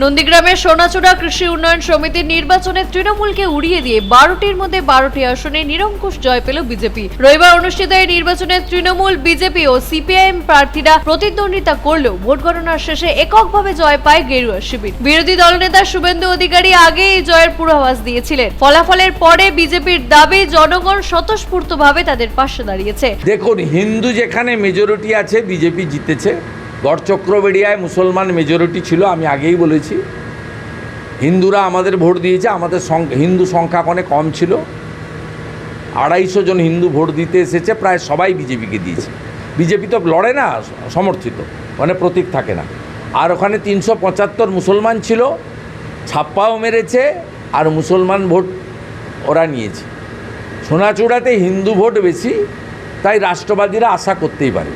নন্দীগ্রামের সোনাচূড়া কৃষি উন্নয়ন সমিতির নির্বাচনে তৃণমূলকে উড়িয়ে দিয়ে বারোটির মধ্যে বারোটি আসনে নিরঙ্কুশ জয় পেল বিজেপি। রবিবার অনুষ্ঠিত এই নির্বাচনে তৃণমূল, বিজেপি ও সিপিআইএম প্রার্থীরা প্রতিদ্বন্দ্বিতা করলেও ভোট গণনার শেষে এককভাবে জয় পায় গেরুয়া শিবির। বিরোধী দলনেতা শুভেন্দু অধিকারী আগে এই জয়ের পূর্বাভাস দিয়েছিলেন। ফলাফলের পরে বিজেপির দাবি জনগণ স্বতঃস্ফূর্তভাবে তাদের পাশে দাঁড়িয়েছে। দেখুন, হিন্দু যেখানে মেজরিটি আছে, বিজেপি জিতেছে। গড়চক্রবেড়িয়ায় মুসলমান মেজরিটি ছিল, আমি আগেই বলেছি। হিন্দুরা আমাদের ভোট দিয়েছে, আমাদের হিন্দু সংখ্যা অনেক কম ছিল। আড়াইশো জন হিন্দু ভোট দিতে এসেছে, প্রায় সবাই বিজেপিকে দিয়েছে। বিজেপি তো লড়ে না, সমর্থিত মানে প্রতীক থাকে না। আর ওখানে তিনশো পঁচাত্তর মুসলমান ছিল, ছাপ্পাও মেরেছে, আর মুসলমান ভোট ওরা নিয়েছে। সোনাচূড়াতে হিন্দু ভোট বেশি, তাই রাষ্ট্রবাদীরা আশা করতেই পারে।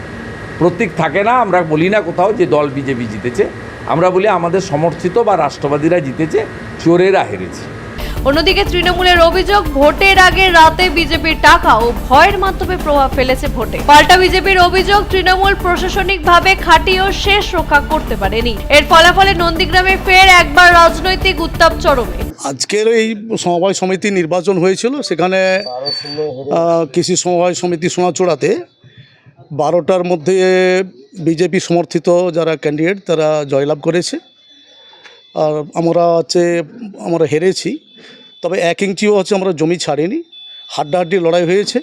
প্রতীক থাকে না আমরা বলি না কোথাও যে দল বিজেপি জিতেছে। আমরা বলি আমাদের সমর্থিত বা রাষ্ট্রবাদীরা জিতেছে চোরেরা হেরেছে। অন্যদিকে তৃণমূলের অভিযোগ ভোটের আগে রাতে বিজেপির টাকা ও ভয়ের মাধ্যমে প্রভাব ফেলেছে ভোটে। পাল্টা বিজেপির অভিযোগ তৃণমূল প্রশাসনিকভাবে খাটিয়েও শেষ রক্ষা করতে পারেনি। এর ফলাফলে নন্দীগ্রামে ফের একবার রাজনৈতিক উত্তাপ চরমে। আজকের এই সমবায় সমিতি নির্বাচন হয়েছিল সেখানে কৃষি সমবায় সমিতি সোনাচূড়াতে বারোটার মধ্যে বিজেপি সমর্থিত যারা ক্যান্ডিডেট তারা জয়লাভ করেছে। আর আমরা হচ্ছে, আমরা হেরেছি। তবে এক ইঞ্চিও হচ্ছে আমরা জমি ছাড়িনি। হাড্ডাহাড্ডি লড়াই হয়েছে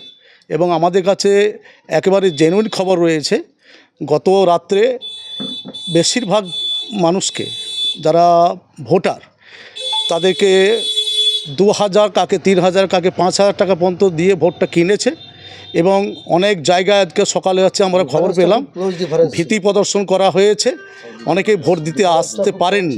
এবং আমাদের কাছে একেবারে জেনুইন খবর রয়েছে, গত রাত্রে বেশিরভাগ মানুষকে, যারা ভোটার, তাদেরকে দু হাজার কাকে তিন হাজার কাকে পাঁচ হাজার টাকা পর্যন্ত দিয়ে ভোটটা কিনেছে। এবং অনেক জায়গায় আজকে সকালে হচ্ছে আমরা খবর পেলাম। ভীতি প্রদর্শন করা হয়েছে। অনেকে ভোট দিতে আসতে পারেননি।